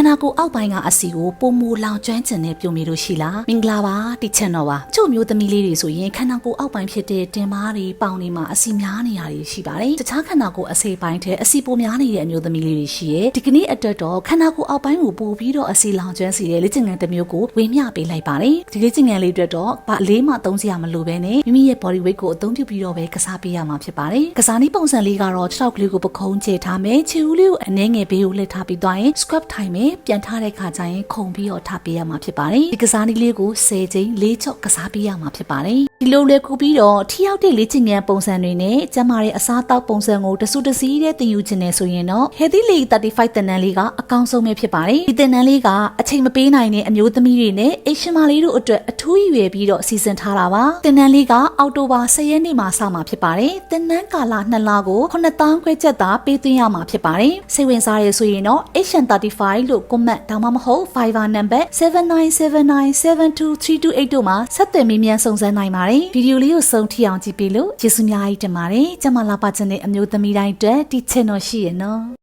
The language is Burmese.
န္ဓာကိုယ်အောက်ပိုင်းကအစီကိုပုံမူလောင်ကျွမ်းကျင်တဲ့ပြုံမီလို့ရှိလားမင်္ဂလာပါတိချက်တော့ပါချို့မျိုးသမီးလေးတွေဆိုရင်ခန္ဓာကိုယ်အောက်ပိုင်းဖြစ်တဲ့တင်မားတွေပေါင်တွေမှာအစီများနေရတွေရှိပါတယ်တခြားခန္ဓာကိုယ်အစိပိုင်းထဲအစီပိုများနေတဲ့အမျိုးသမီးလေးတွေရှိရဲ့ဒီကနေ့အတွက်တော့ခန္ဓာကိုယ်အောက်ပိုင်းကိုပို့ပြီးတော့အစီလောင်ကျွမ်းစီတဲ့လေ့ကျင့်ခန်းတစ်မျိုးကိုဝေမျှပေးလိုက်ပါတယ်ဒီလေ့ကျင့်ခန်းလေးအတွက်တော့ဗအလေးမှသုံးစရာမလိုဘဲနဲ့မိမိရဲ့ body weight ကိုအသုံးပြုပြီးတော့ပဲကစားပေးရမှာဖြစ်ပါတယ်ကစားနည်းပုံစံလေးကတော့ခြေထောက်ကလေးကိုပခုံးချေထားမယ်ခြေဦးလေးကိုအနှဲငယ်ဘေးကိုလှည့်ထားပြီးသွားရင် scrub ထိုင်မယ်ပြန်ထားတဲ့ခါကျရင်ခုံပြီးတော့ထားပေးရမှာဖြစ်ပါတယ်ဒီကစားနည်းလေးကို10ချိန်၄ချော့ကစားပေးရမှာဖြစ်ပါတယ် ဒီလိုလေကူပြီးတော့ထိရောက်တဲ့လေ့ကျင့်ခန်းပုံစံတွေနဲ့ကျန်းမာတဲ့အစားအသောက်ပုံစံကိုတဆူတစည်းတဲ့သင်ယူခြင်းနဲ့ဆိုရင်တော့ Healthy League 35တင်နန်းလေးကအကောင်းဆုံးပဲဖြစ်ပါတယ်ဒီတင်နန်းလေးကအချိန်မပေးနိုင်တဲ့အမျိုးသမီးတွေနဲ့အိရှင်မလေးတို့အတွက်အထူးရည်ရွယ်ပြီးတော့စီစဉ်ထားတာပါတင်နန်းလေးကအောက်တိုဘာ10ရက်နေ့မှာစမှာဖြစ်ပါတယ်တင်နန်းကာလ2လကို9000ခွဲချက်သာပေးသွင်းရမှာဖြစ်ပါတယ်စိတ်ဝင်စားရဆိုရင်တော့ Asian 35 လို့ comment ဒါမှမဟုတ် Fiverr number 7979723228တို့မှာဆက်သွယ်မေးမြန်းစုံစမ်းနိုင်ပါတယ်ဗီဒီယိုလေးကိုဆုံးထိအောင်ကြည့်ပြီးလို့ကျေးဇူးများကြီးတင်ပါတယ်ကျမလာပါချင်တဲ့အမျိုးသမီးတိုင်းအတွက်ဒီ channel ရှိရနော်